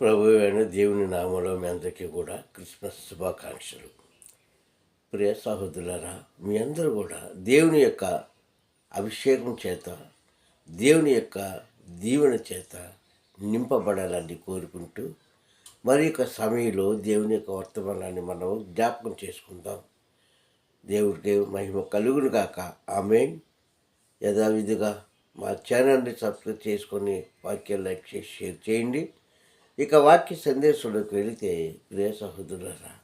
ప్రభు అయిన దేవుని నామంలో మీ అందరికీ కూడా క్రిస్మస్ శుభాకాంక్షలు. ప్రియ సహోదరులారా మీ అందరూ కూడా దేవుని యొక్క అభిషేకం చేత దేవుని యొక్క దీవెన చేత నింపబడాలని కోరుకుంటూ మరి యొక్క సమయంలో దేవుని యొక్క వర్తమానాన్ని మనం జ్ఞాపకం చేసుకుందాం. దేవుడికి మహిమ కలుగును కాక ఆమె యథావిధిగా మా ఛానల్ని సబ్స్క్రైబ్ చేసుకొని వాక్యం లైక్ చేసి షేర్ చేయండి. ఇక వాక్య సందేశంలోకి వెళితే ప్రియ సహోదరులరా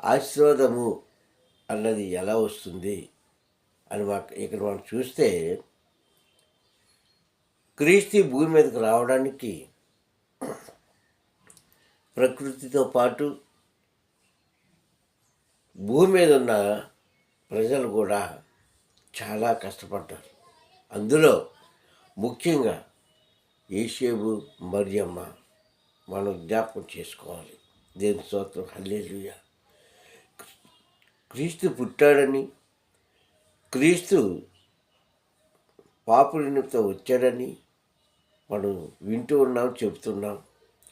ఆశీర్వాదము అన్నది ఎలా వస్తుంది అని ఇక్కడ మనం చూస్తే క్రీస్తు భూమి మీదకి రావడానికి ప్రకృతితో పాటు భూమి మీద ఉన్న ప్రజలు కూడా చాలా కష్టపడ్డారు. అందులో ముఖ్యంగా ఏషేబు మరియమ్మ మనం జ్ఞాపకం చేసుకోవాలి. దేని స్తోత్రం. హల్లేలుయ. క్రీస్తు పుట్టాడని క్రీస్తు పాపుడినితో వచ్చాడని మనం వింటూ ఉన్నాం చెబుతున్నాం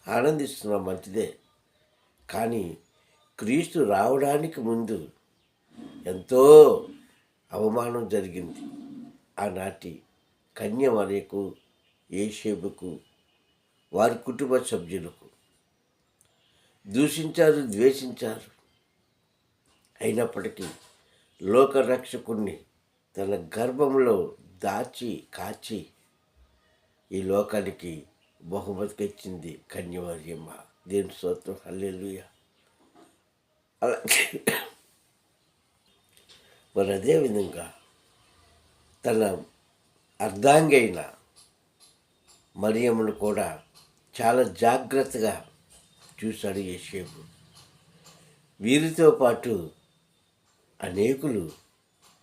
ఆనందిస్తున్నాం మంచిదే. కానీ క్రీస్తు రావడానికి ముందు ఎంతో అవమానం జరిగింది. ఆనాటి కన్య కన్యమలకు ఏషేబుకు వారి కుటుంబ సభ్యులకు. దూషించారు ద్వేషించారు. అయినప్పటికీ లోకరక్షకుణ్ణి తన గర్భంలో దాచి కాచి ఈ లోకానికి బహుమతికి ఇచ్చింది కన్యవర్యమ్మ. దేని స్తోత్రం. హల్లెలుయ. అలా. మరి అదేవిధంగా తన అర్ధాంగి అయిన మరియమ్మను కూడా చాలా జాగ్రత్తగా చూశాడు యశేపు వీరితో పాటు అనేకులు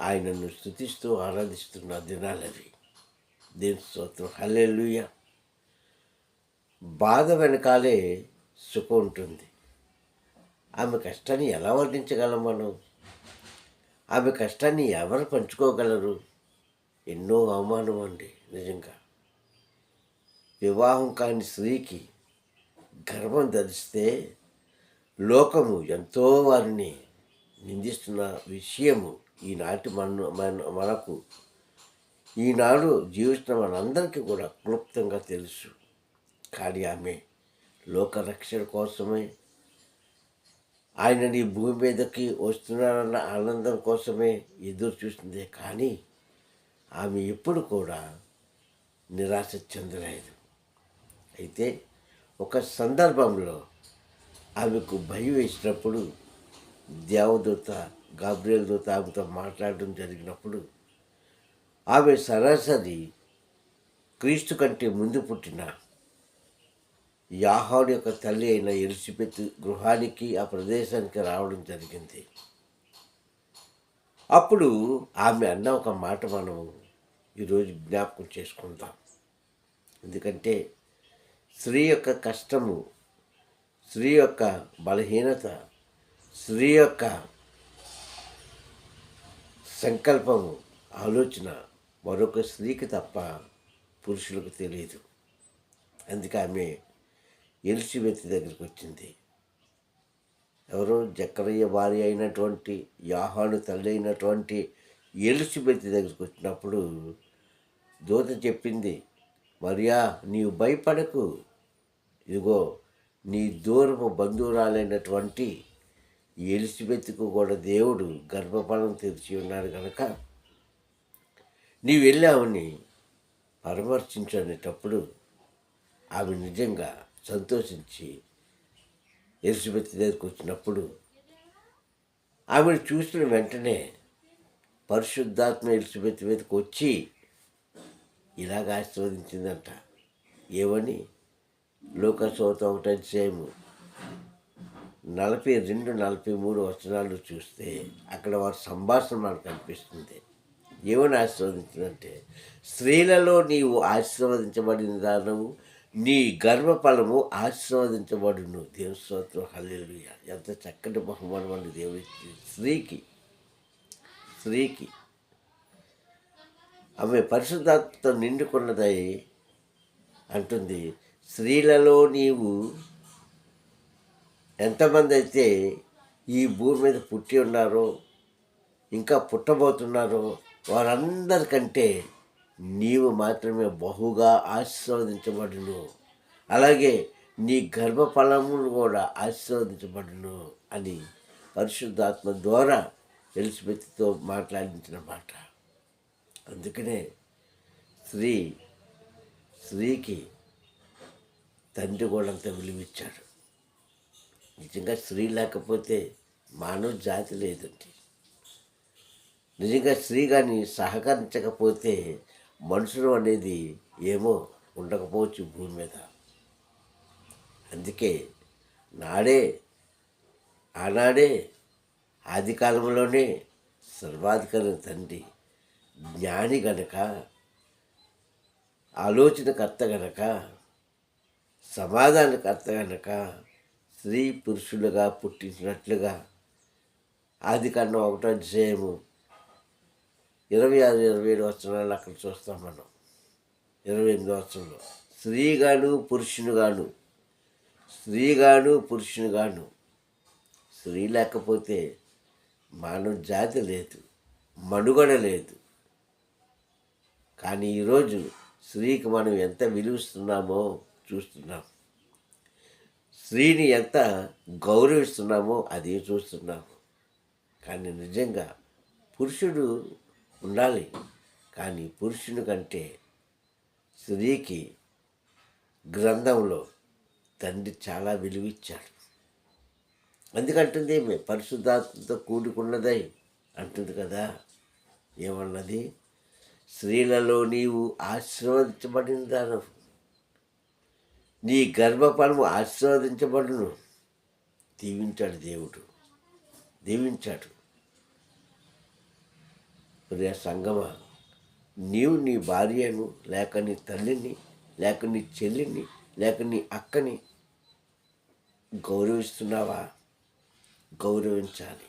ఆయనను స్థుతిస్తూ ఆరాధిస్తున్న దినాలవి. దేని స్తోత్రం? హల్లెలుయ. బాధ వెనకాలే సుఖం ఉంటుంది. ఆమె కష్టాన్ని ఎలా వర్ణించగలం మనం? ఆమె కష్టాన్ని ఎవరు పంచుకోగలరు? ఎన్నో అవమానం అండి నిజంగా. వివాహం కాని స్త్రీకి గర్వం ధరిస్తే లోకము ఎంతో వారిని నిందిస్తున్న విషయము ఈనాటి మన మన మనకు ఈనాడు జీవిస్తున్న మనందరికీ కూడా క్లుప్తంగా తెలుసు. కానీ ఆమె లోకరక్షణ కోసమే ఆయన నీ భూమి మీదకి వస్తున్నారన్న ఆనందం కోసమే ఎదురు చూస్తుంది కానీ ఆమె ఎప్పుడు కూడా నిరాశ చెందలేదు. అయితే ఒక సందర్భంలో ఆమెకు భయం వేసినప్పుడు దేవదూత గాబ్రియల్ దూత ఆమెతో మాట్లాడడం జరిగినప్పుడు ఆమె సరాసరి క్రీస్తు కంటే ముందు పుట్టిన యాహాడు యొక్క తల్లి అయిన ఎలిసిపెత్ గృహానికి ఆ ప్రదేశానికి రావడం జరిగింది. అప్పుడు ఆమె అన్న ఒక మాట మనం ఈరోజు జ్ఞాపకం చేసుకుందాం. ఎందుకంటే స్త్రీ యొక్క కష్టము స్త్రీ యొక్క బలహీనత స్త్రీ యొక్క సంకల్పము ఆలోచన మరొక స్త్రీకి తప్ప పురుషులకు తెలియదు. అందుకే ఆమె ఎలిసిబెత్ దగ్గరికి వచ్చింది. ఎవరో జక్కరయ్య భార్య అయినటువంటి యాహాను తల్లి అయినటువంటి ఎలిసిబెత్ దగ్గరికి వచ్చినప్పుడు దూత చెప్పింది మరియా నీవు భయపడకు. ఇదిగో నీ దూరపు బంధువురాలైనటువంటి ఎలిసిబెత్కు కూడా దేవుడు గర్భఫలం తెరిచి ఉన్నాడు కనుక నీవు వెళ్ళావని పరామర్శించనేటప్పుడు ఆమె నిజంగా సంతోషించి ఎలిజబెత్ దగ్గరికి వచ్చినప్పుడు ఆమెను చూసిన వెంటనే పరిశుద్ధాత్మ ఎలిజబెత్ మీదకి వచ్చి ఇలాగ ఆశీర్వదించిందంట. ఏమని? లోకసోత ఒకటని సేమ్ నలభై రెండు నలభై మూడు వచనాలు చూస్తే అక్కడ వారి సంభాషణ మనకు కనిపిస్తుంది. ఏమని ఆశీర్వదించిందంటే స్త్రీలలో నీవు ఆశీర్వదించబడిన దానము నీ గర్భఫలము ఆశీర్వదించబడును. దేవుని స్తోత్రం హల్లెలూయ. ఎంత చక్కటి బహుమానం అని దేవుడి స్త్రీకి. స్త్రీకి. ఆమె పరిశుద్ధాత్మతో నిండుకున్నదై అంటుంది. స్త్రీలలో నీవు ఎంతమంది అయితే ఈ భూమి మీద పుట్టి ఉన్నారో ఇంకా పుట్టబోతున్నారో వారందరికంటే నీవు మాత్రమే బహుగా ఆశీర్వదించబడును. అలాగే నీ గర్భఫలములు కూడా ఆశీర్వదించబడును అని పరిశుద్ధాత్మ ద్వారా ఎలిజబెత్తో మాట్లాడించిన మాట అందుకనే స్త్రీ స్త్రీకి తండ్రి కూడా అంత విలువిచ్చాడు నిజంగా స్త్రీ లేకపోతే మానవ జాతి లేదండి. నిజంగా స్త్రీ కానీ సహకరించకపోతే మనుషులు అనేది ఏమో ఉండకపోవచ్చు భూమి మీద. అందుకే నాడే ఆనాడే ఆది కాలంలోనే సర్వాధికారి తండ్రి. జ్ఞాని గనక ఆలోచనకర్త గనక సమాధానకర్త గనక స్త్రీ పురుషులుగా పుట్టించినట్లుగా ఆది కన్నా ఒకటో అధ్యాయము ఇరవై ఆరు ఇరవై ఏడు వచనాలు అక్కడ చూస్తాం మనం. ఇరవై ఎనిమిది వచనంలో స్త్రీగాను పురుషునిగాను స్త్రీగాను పురుషునిగాను స్త్రీ లేకపోతే మానవ జాతి లేదు మనుగడ లేదు. కానీ ఈరోజు స్త్రీకి మనం ఎంత విలువిస్తున్నామో చూస్తున్నాం. స్త్రీని ఎంత గౌరవిస్తున్నామో అది చూస్తున్నాము కానీ నిజంగా పురుషుడు ఉండాలి. కానీ పురుషుని కంటే స్త్రీకి గ్రంథంలో తండ్రి చాలా విలువిచ్చాడు. అందుకంటుంది పరిశుద్ధాత్మతో కూడుకున్నదై అంటుంది కదా. ఏమన్నది? స్త్రీలలో నీవు ఆశీర్వదించబడిన దానవు నీ గర్భఫలము ఆశీర్వదించబడును. దీవించాడు దేవుడు. దీవించాడు. ప్రియ సంగమ నీవు నీ భార్యను లేక నీ తల్లిని లేక నీ చెల్లిని లేక నీ అక్కని గౌరవిస్తున్నావా? గౌరవించాలి.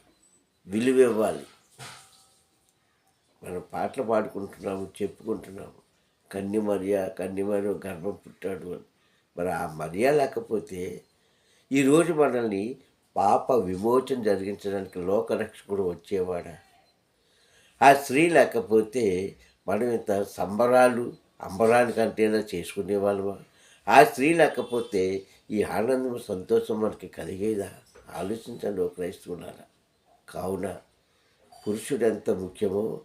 విలువ ఇవ్వాలి మనం పాటలు పాడుకుంటున్నాము చెప్పుకుంటున్నాము. కన్ని మరియా కన్ని మరియు గర్భం పుట్టాడు అని. మరి ఆ మరియా లేకపోతే ఈరోజు మనల్ని పాప విమోచన జరిగించడానికి లోకరక్షకుడు వచ్చేవాడా? ఆ స్త్రీ లేకపోతే మనం ఇంత సంబరాలు చేసుకునే చేసుకునేవాళ్ళమా? ఆ స్త్రీ లేకపోతే ఈ ఆనందం సంతోషం మనకి కలిగేదా? ఆలోచించండి ఓ క్రైస్తవులారా. కావున పురుషుడు ఎంత ముఖ్యమో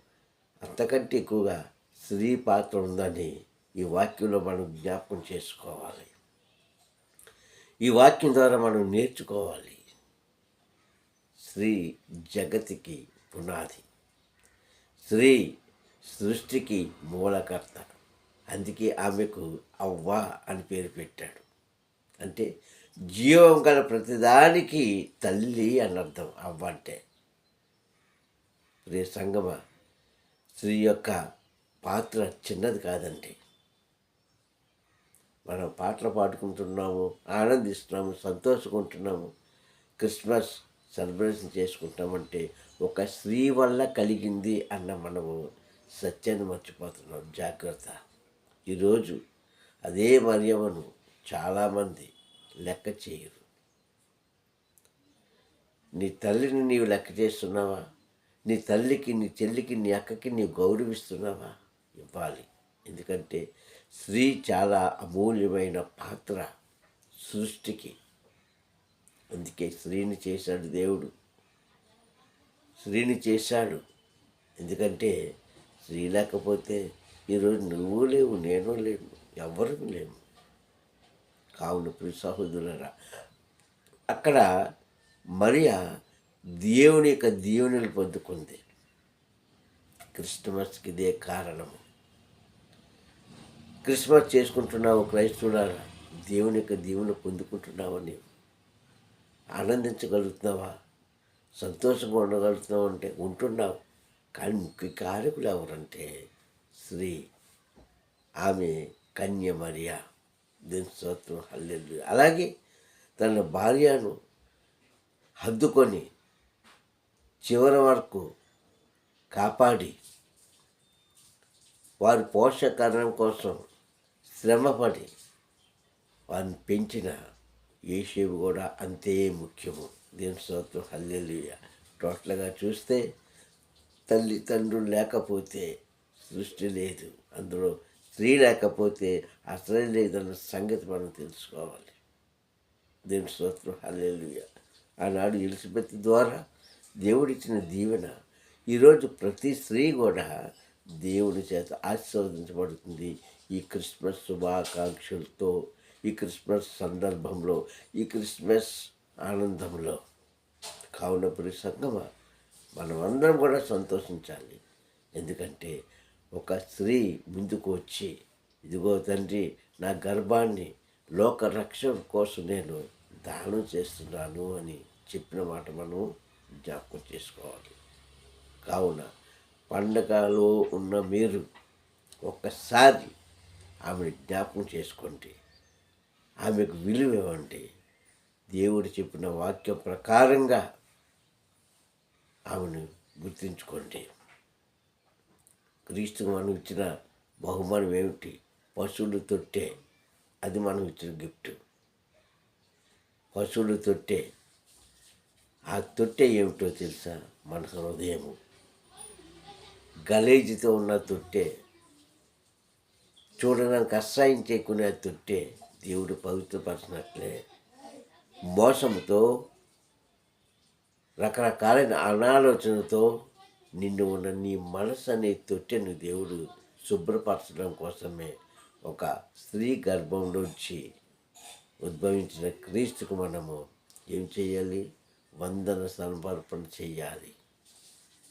అంతకంటే ఎక్కువగా స్త్రీ పాత్ర ఉందని ఈ వాక్యంలో మనం జ్ఞాపకం చేసుకోవాలి. ఈ వాక్యం ద్వారా మనం నేర్చుకోవాలి. స్త్రీ జగతికి పునాది. స్త్రీ సృష్టికి మూలకర్త అందుకే ఆమెకు అవ్వ అని పేరు పెట్టాడు. అంటే జీవం గల ప్రతిదానికి తల్లి అని అర్థం. అవ్వ అంటే రే సంగమ స్త్రీ యొక్క పాత్ర చిన్నది కాదండి. మనం పాటలు పాడుకుంటున్నాము ఆనందిస్తున్నాము సంతోషకుంటున్నాము క్రిస్మస్ సెలబ్రేషన్ చేసుకుంటామంటే ఒక స్త్రీ వల్ల కలిగింది అన్న మనము సత్యాన్ని మర్చిపోతున్నాం. జాగ్రత్త. ఈరోజు అదే మర్యమను చాలామంది లెక్క చేయరు. నీ తల్లిని నీవు లెక్క చేస్తున్నావా? నీ తల్లికి నీ చెల్లికి నీ అక్కకి నీవు గౌరవిస్తున్నావా? ఇవ్వాలి. ఎందుకంటే స్త్రీ చాలా అమూల్యమైన పాత్ర సృష్టికి. అందుకే స్త్రీని చేశాడు దేవుడు. స్త్రీని చేశాడు. ఎందుకంటే స్త్రీ లేకపోతే ఈరోజు నువ్వు లేవు నేను లేను ఎవరు లేము కావున ప్రియ సహోదరులరా అక్కడ మరియా దేవుని యొక్క దీవెనలు పొందుకుంది. క్రిస్టమస్కి ఇదే కారణము. క్రిస్మస్ చేసుకుంటున్నావు క్రైస్తవులారా? దేవుని యొక్క దీవెన పొందుకుంటున్నావా నీవు? ఆనందించగలుగుతున్నావా? సంతోషంగా ఉండగలుగుతున్నావు అంటే ఉంటున్నావు. కానీ ముఖ్య కారకులు ఎవరంటే స్త్రీ ఆమె కన్య మరియా. దీని స్తోత్రం? హల్లెలు అలాగే తన భార్యను హద్దుకొని చివరి వరకు కాపాడి వారి పోషకరణం కోసం శ్రమపడి వారిని పెంచిన ఏషేవి కూడా అంతే ముఖ్యము. దీని స్తోత్రం హల్లెలూయ. టోటల్గా చూస్తే తల్లి తండ్రులు లేకపోతే సృష్టి లేదు. అందులో స్త్రీ లేకపోతే అసలే లేదన్న సంగతి మనం తెలుసుకోవాలి. దీని స్తోత్రం హల్లెలూయ. ఆనాడు ఎలిజబెత్ ద్వారా దేవుడిచ్చిన దీవెన. ఈరోజు ప్రతి స్త్రీ కూడా దేవుని చేత ఆశీర్వదించబడుతుంది. ఈ క్రిస్మస్ శుభాకాంక్షలతో ఈ క్రిస్మస్ సందర్భంలో ఈ క్రిస్మస్ ఆనందంలో. కావున ప్రియ సంగమ మనమందరం కూడా సంతోషించాలి. ఎందుకంటే ఒక స్త్రీ ముందుకు వచ్చి ఇదిగో తండ్రి నా గర్భాన్ని లోక రక్షణ కోసం నేను దానం చేస్తున్నాను అని చెప్పిన మాట మనం జ్ఞాపకం చేసుకోవాలి. కావున పండగలో ఉన్న మీరు ఒక్కసారి ఆమెను జ్ఞాపకం చేసుకోండి. ఆమెకు విలువ ఇవ్వండి. దేవుడు చెప్పిన వాక్యం ప్రకారంగా ఆమెను గుర్తుంచుకోండి. క్రీస్తు మనం ఇచ్చిన బహుమానం ఏమిటి? పశువులు తొట్టే. అది మనం ఇచ్చిన గిఫ్ట్. పశువులు తొట్టే. ఆ తొట్టె ఏమిటో తెలుసా? మన హృదయము. గలేజీతో ఉన్న తొట్టె. చూడడానికి అస్సాయం చేకునే తొట్టే దేవుడు పవిత్రపరిచినట్లే. మోసంతో రకరకాలైన అనాలోచనతో నిన్ను ఉన్న నీ మనసు అనే తొట్టెను దేవుడు శుభ్రపరచడం కోసమే ఒక స్త్రీ గర్భంలోంచి ఉద్భవించిన క్రీస్తుకు మనము ఏం చేయాలి? వందన సమర్పణ చేయాలి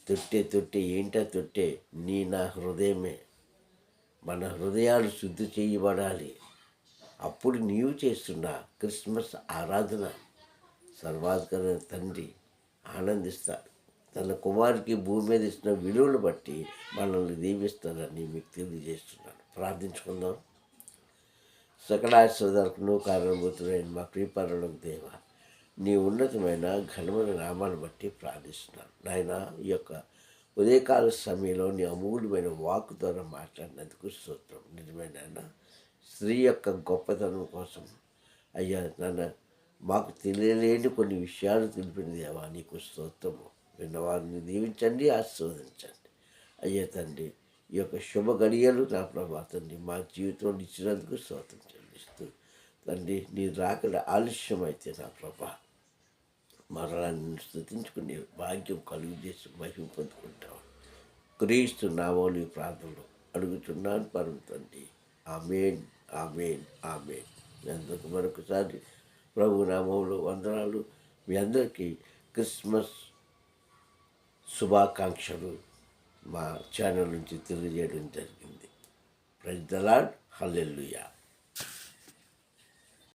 తొట్టె తొట్టె ఏంటా తొట్టే నీ నా హృదయమే. మన హృదయాలు శుద్ధి చేయబడాలి. అప్పుడు నీవు చేస్తున్న క్రిస్మస్ ఆరాధన సర్వాధికార తండ్రి ఆనందిస్తాడు తన కుమారుడికి భూమి మీద ఇచ్చిన విలువలు బట్టి మనల్ని దీవిస్తారని మీకు తెలియజేస్తున్నాను. ప్రార్థించుకుందాం. సకల నువ్వు కారణభూతులైన మా ప్రియపరులకు దేవ నీ ఉన్నతమైన ఘనమైన నామాన్ని బట్టి ప్రార్థిస్తున్నాను. నాయన ఈ యొక్క ఉదయకాల సమయంలో నీ అమూల్యమైన వాక్ ద్వారా మాట్లాడినందుకు స్తోత్రం. నిజమైన స్త్రీ యొక్క గొప్పతనం కోసం అయ్యా నాన్న మాకు తెలియలేని కొన్ని విషయాలు తెలిపిన దేవా నీకు స్తోత్రము. విన్నవారిని దీవించండి ఆశీర్వదించండి. అయ్యా తండ్రి ఈ యొక్క శుభ గడియలు నా ప్రభా తండ్రి మా జీవితంలో ఇచ్చినందుకు స్తోత్రం చెల్లిస్తూ తండ్రి నీ రాకడ ఆలస్యం అయితే నా ప్రభా మరలా నిన్ను స్థుతించుకునే భాగ్యం కలుగు చేసి మహిమ పొందుకుంటాం క్రీస్తు నామోలు ఈ ప్రాంతంలో అడుగుతున్నాను పరమ తండ్రి. Amen amen amen. అందుకు మరొకసారి ప్రభు నామంలో వందనాలు. మీ అందరికీ క్రిస్మస్ శుభాకాంక్షలు మా ఛానల్ నుంచి తెలియజేయడం జరిగింది. ప్రజలాడ్ హల్లెల్లుయా